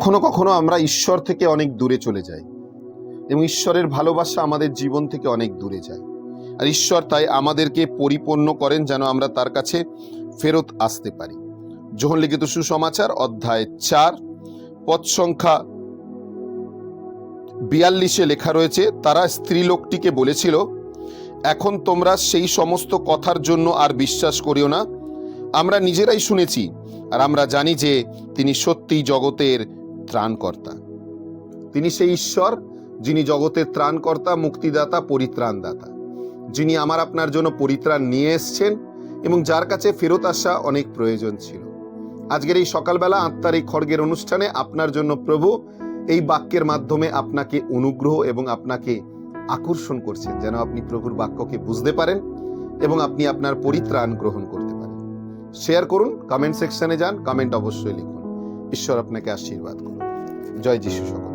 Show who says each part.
Speaker 1: কখনো কখনো আমরা ঈশ্বর থেকে অনেক দূরে চলে যাই এবং ঈশ্বরের ভালোবাসা আমাদের জীবন থেকে অনেক দূরে যায়। আর ঈশ্বর তাই আমাদেরকে পরিপূর্ণ করেন যেন আমরা তার কাছে ফেরত আসতে পারি। যোহন লিখিত সুসমাচার অধ্যায় চার, পদ সংখ্যা বিয়াল্লিশে লেখা রয়েছে, তারা স্ত্রীলোকটিকে বলেছিল, এখন তোমরা সেই সমস্ত কথার জন্য আর বিশ্বাস করিও না। আমরা নিজেরাই শুনেছি, আর আমরা জানি যে তিনি সত্যিই জগতের ত্রাণকর্তা। তিনি সেই ঈশ্বর, যিনি জগতের ত্রাণকর্তা, মুক্তিদাতা, পরিত্রাণদাতা। যিনি আমার আপনার জন্য পরিত্রাণ নিয়ে এসছেন এবং যার কাছে ফেরত আসা অনেক প্রয়োজন ছিল। আজকের এই সকালবেলা আত্মার এই খড়গের অনুষ্ঠানে আপনার জন্য প্রভু এই বাক্যের মাধ্যমে আপনাকে অনুগ্রহ এবং আপনাকে আকর্ষণ করছেন, যেন আপনি প্রভুর বাক্যকে বুঝতে পারেন এবং আপনি আপনার পরিত্রাণ গ্রহণ করতে পারেন। শেয়ার করুন কমেন্ট সেকশনে যান কমেন্ট অবশ্যই লিখুন। ঈশ্বর আপনাকে আশীর্বাদ করুন। জয় যিশু সকল।